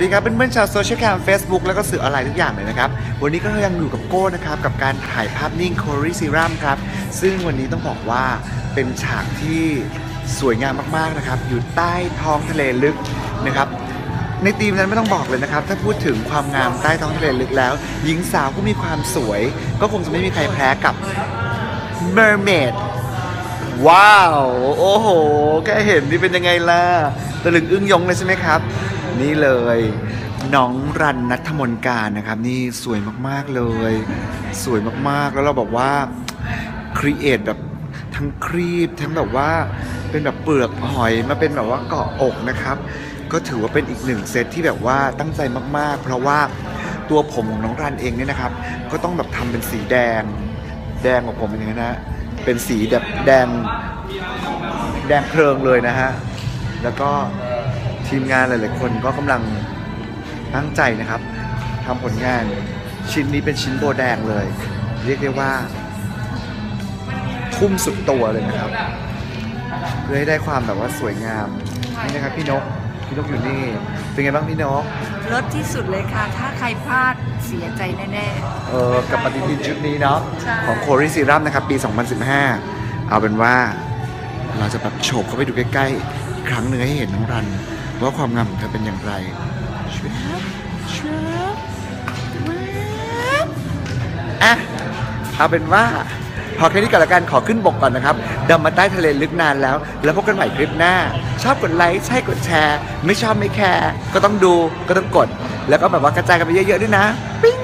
สวัสดีครับเพื่อนๆชาวโซเชียลแคมเฟซบุ๊กแล้วก็สื่อออนไลน์ทุกอย่างเลยนะครับ วันนี้ก็ยังอยู่กับโก้นะครับ กับการถ่ายภาพนิ่งโครีซีรัมครับ ซึ่งวันนี้ต้องบอกว่าเป็นฉากที่สวยงามมากๆนะครับ อยู่ใต้ท้องทะเลลึกนะครับ ในทีมนั้นไม่ต้องบอกเลยนะครับ ถ้าพูดถึงความงามใต้ท้องทะเลลึกแล้ว หญิงสาวก็มีความสวย ก็คงจะไม่มีใครแพ้กับ Mermaid ว้าว โอ้โห แค่เห็นนี่เป็นยังไงล่ะตะลึงอึ้งยงเลยใช่ไหมครับ นี่เลยน้องรันนัทมนการนะครับ นี่สวยมากๆเลย สวยมากๆแล้วเราบอกว่าครีเอทแบบทั้งครีบทั้งแบบว่าเป็นแบบเปลือกหอยมาเป็นแบบว่าเกาะอกนะครับ ก็ถือว่าเป็นอีกหนึ่งเซตที่แบบว่าตั้งใจมากๆ เพราะว่าตัวผมของน้องรันเองเนี่ยนะครับ ก็ต้องแบบทำเป็นสีแดง แดงของผมเป็นอย่างนี้นะ เป็นสีแบบแดงแดงเพลิงเลยนะฮะ แล้วก็ทีมงานหลาย ๆ คนก็กำลังตั้งใจนะครับทำผลงานชิ้นนี้เป็นชิ้นโบแดงเลย เรียกได้ว่า ทุ่มสุดตัวเลยนะครับ เพื่อให้ได้ความแบบว่าสวยงามนี่นะครับพี่นก พี่นกอยู่นี่ เป็นไงบ้างพี่นกรสที่สุดเลยค่ะ ถ้าใครพลาดเสียใจแน่ เออกับปฏิทินชุดนี้เนาะใช่ ของโคริซีรัมนะครับปี 2015 เอาเป็นว่าเราจะแบบโฉบเข้าไปดูใกล้ๆอีกครั้งหนึ่งให้เห็นน้องรัน ว่าความงามของเธอเป็นอย่างไรชุบชุบอะเอาเป็นว่า พอแค่นี้ก่อนละกันขอขึ้นบกก่อนนะครับดำมาใต้ทะเลลึกนานแล้ว แล้วพบกันใหม่คลิปหน้า ชอบกดไลค์ใช่กดแชร์ ไม่ชอบไม่แคร์ก็ต้องดูก็ต้องกด แล้วก็แบบว่ากระจายกันไปเยอะๆด้วยนะปิ๊ง